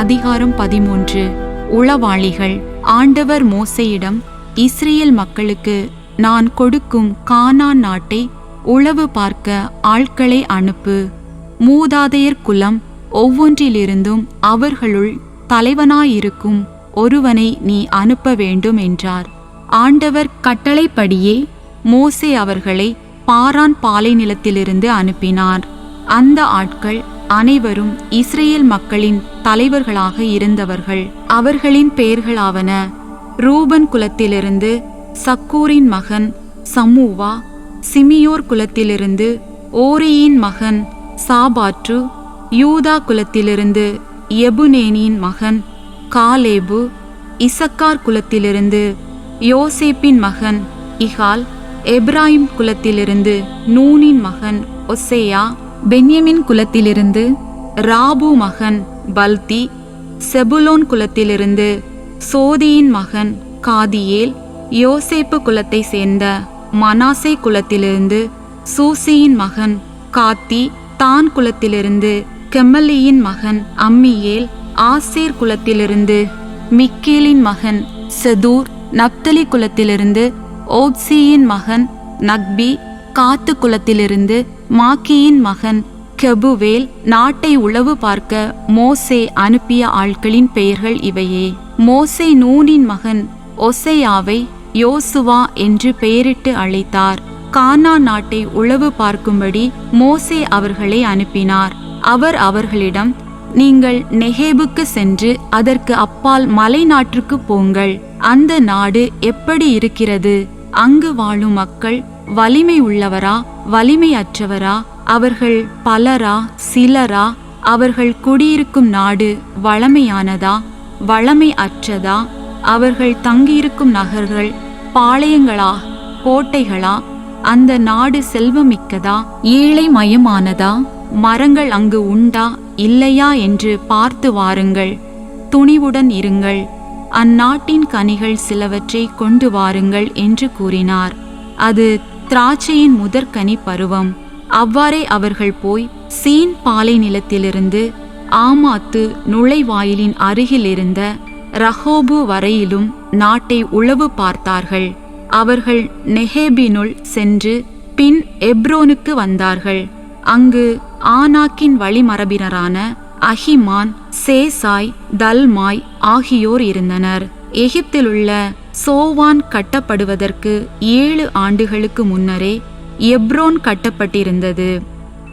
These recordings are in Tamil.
அதிகாரம் பதிமூன்று. உளவாளிகள் ஆண்டவர் மோசையிடம் இஸ்ரேல் மக்களுக்கு நான் கொடுக்கும் கானான் நாட்டை உளவு பார்க்க ஆட்களை அனுப்பு. மூதாதையர் குலம் ஒவ்வொன்றிலிருந்தும் அவர்களுள் தலைவனாயிருக்கும் ஒருவனை நீ அனுப்ப வேண்டும் என்றார். ஆண்டவர் கட்டளைப்படியே மோசே அவர்களை பாரான் பாலை நிலத்திலிருந்து அனுப்பினார். அந்த ஆட்கள் அனைவரும் இஸ்ரேல் மக்களின் தலைவர்களாக இருந்தவர்கள். அவர்களின் பெயர்களாவன ரூபன் குலத்திலிருந்து சக்கூரின் மகன் சமூவா சிமியோர் குலத்திலிருந்து ஓரியின் மகன் சாபாற்று யூதா குலத்திலிருந்து எபுனேனின் மகன் காலேபு இசக்கார் குலத்திலிருந்து யோசேப்பின் மகன் இகால் எப்ராயிம் குலத்திலிருந்து நூனின் மகன் ஒசேயா பென்யமின் குலத்திலிருந்து ராபு மகன் பல்தி செபுலோன் குலத்திலிருந்து சோதியின் மகன் காதியேல் யோசேப்பு குலத்தை சேர்ந்த மனாசே குலத்திலிருந்து சூசியின் மகன் காத்தி தான் குலத்திலிருந்து கெம்மலியின் மகன் அம்மியேல் ஆசேர் குலத்திலிருந்து மிக்கேலின் மகன் செதூர் நப்தலி குலத்திலிருந்து ஓப்சியின் மகன் நக்பி காத்து குலத்திலிருந்து மாக்கியின் மகன் கெபுவேல் நாட்டை உளவு பார்க்க மோசே அனுப்பிய ஆட்களின் பெயர்கள் இவையே. மோசே நூனின் மகன் ஒசையாவை யோசுவா என்று பெயரிட்டு அழைத்தார். கானா நாட்டை உளவு பார்க்கும்படி மோசே அவர்களை அனுப்பினார். அவர் அவர்களிடம் நீங்கள் நெகேபுக்கு சென்று அதற்கு அப்பால் மலை நாட்டுக்கு போங்கள். அந்த நாடு எப்படி இருக்கிறது? அங்கு வாழும் மக்கள் வலிமை உள்ளவரா வலிமை அற்றவரா அவர்கள் பலரா சிலரா அவர்கள் குடியிருக்கும் நாடு வளமையானதா வளமை அற்றதா அவர்கள் தங்கியிருக்கும் நகர்கள் பாளையங்களா கோட்டைகளா அந்த நாடு செல்வமிக்கதா ஏழை மயமானதா மரங்கள் அங்கு உண்டா இல்லையா என்று பார்த்து வாருங்கள். துணிவுடன் இருங்கள். அந்நாட்டின் கனிகள் சிலவற்றை கொண்டு வாருங்கள் என்று கூறினார். அது திராட்சையின் முதற்கனி பருவம். அவ்வாறே அவர்கள் போய் சீன் பாலை நிலத்திலிருந்து ஆமாத்து நுழைவாயிலின் அருகில் இருந்த ரஹோபு வரையிலும் நாட்டை உளவு பார்த்தார்கள். அவர்கள் நெஹேபினுள் சென்று பின் எப்ரோனுக்கு வந்தார்கள். அங்கு ஆனாக்கின் வழிமரபினரான அஹிமான் சேசாய் தல்மாய் ஆகியோர் இருந்தனர். எகிப்திலுள்ள சோவான் கட்டப்படுவதற்கு ஏழு ஆண்டுகளுக்கு முன்னரே எப்ரோன் கட்டப்பட்டிருந்தது.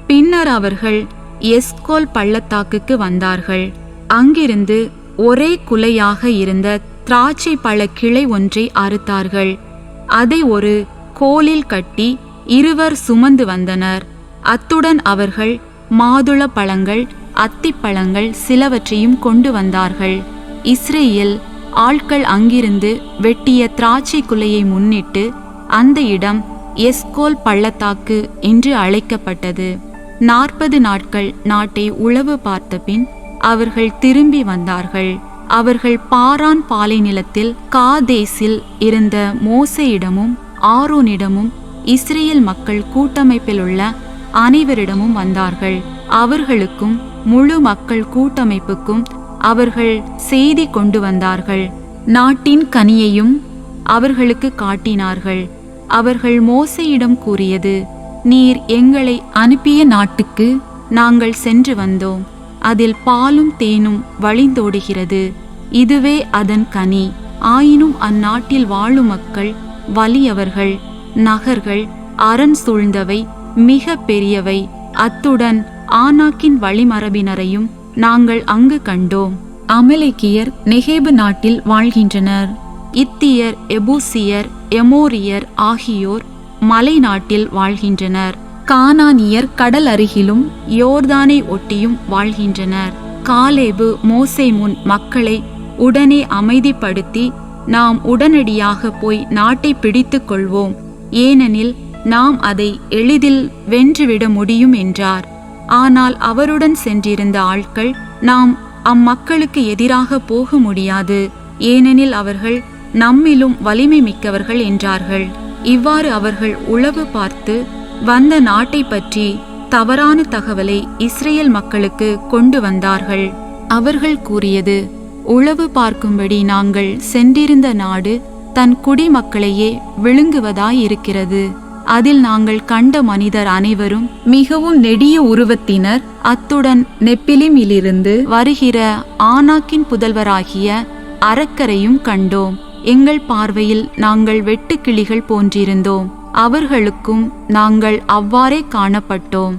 பின்னர் அவர்கள் எஸ்கோல் பள்ளத்தாக்குக்கு வந்தார்கள். அங்கிருந்து ஒரே குலையாக இருந்த திராட்சை பழ கிளை ஒன்றை அறுத்தார்கள். அதை ஒரு கோலில் கட்டி இருவர் சுமந்து வந்தனர். அத்துடன் அவர்கள் மாதுள பழங்கள் அத்திப்பழங்கள் சிலவற்றையும் கொண்டு வந்தார்கள். இஸ்ரேல் ஆட்கள் அங்கிருந்து வெட்டிய திராட்சை குலையை முன்னிட்டு அந்த இடம் எஸ்கோல் பள்ளத்தாக்கு என்று அழைக்கப்பட்டது. நாற்பது நாட்கள் நாட்டை உளவு பார்த்தபின் அவர்கள் திரும்பி வந்தார்கள். அவர்கள் பாரான் பாலை நிலத்தில் காதேசில் இருந்த மோசையிடமும் ஆரோனிடமும் இஸ்ரேல் மக்கள் கூட்டமைப்பில் உள்ள அனைவரிடமும் வந்தார்கள். அவர்களுக்கும் முழு மக்கள் கூட்டமைப்புக்கும் அவர்கள் செய்தி கொண்டு வந்தார்கள். நாட்டின் கனியையும் அவர்களுக்கு காட்டினார்கள். அவர்கள் மோசையிடம் கூறியது நீர் எங்களை அனுப்பிய நாட்டுக்கு நாங்கள் சென்று வந்தோம். அதில் பாலும் தேனும் வழிந்தோடுகிறது. இதுவே அதன் கனி. ஆயினும் அந்நாட்டில் வாழும் மக்கள் வலியவர்கள் நகர்கள் அரண் சூழ்ந்தவை மிக பெரியவை. அத்துடன் ஆனாக்கின் வழிமரபினரையும் நாங்கள் அங்கு கண்டோம். அமலேக்கியர் நெகேபு நாட்டில் வாழ்கின்றனர். இத்தியர் எபூசியர் எமோரியர் ஆகியோர் மலை நாட்டில் வாழ்கின்றனர். கானானியர் கடல் அருகிலும் யோர்தானை ஒட்டியும் வாழ்கின்றனர். காலேபு மோசை முன் மக்களை உடனே அமைதிப்படுத்தி நாம் உடனடியாக போய் நாட்டை பிடித்து கொள்வோம். ஏனெனில் நாம் அதை எளிதில் வென்றுவிட முடியும் என்றார். ஆனால் அவருடன் சென்றிருந்த ஆட்கள் நாம் அம்மக்களுக்கு எதிராக போக முடியாது. ஏனெனில் அவர்கள் நம்மிலும் வலிமை மிக்கவர்கள் என்றார்கள். இவ்வாறு அவர்கள் உளவு பார்த்து வந்த நாட்டை பற்றி தவறான தகவலை இஸ்ரேல் மக்களுக்கு கொண்டு வந்தார்கள். அவர்கள் கூறியது உளவு பார்க்கும்படி நாங்கள் சென்றிருந்த நாடு தன் குடிமக்களையே விழுங்குவதாயிருக்கிறது. அதில் நாங்கள் கண்ட மனிதர் அனைவரும் மிகவும் நெடிய உருவத்தினர். அத்துடன் நெப்பிலிமிலிருந்து வருகிற ஆனாக்கின் புதல்வராகிய அரக்கரையும் கண்டோம். எங்கள் பார்வையில் நாங்கள் வெட்டுக்கிளிகள் போன்றிருந்தோம். அவர்களுக்கும் நாங்கள் அவ்வாறே காணப்பட்டோம்.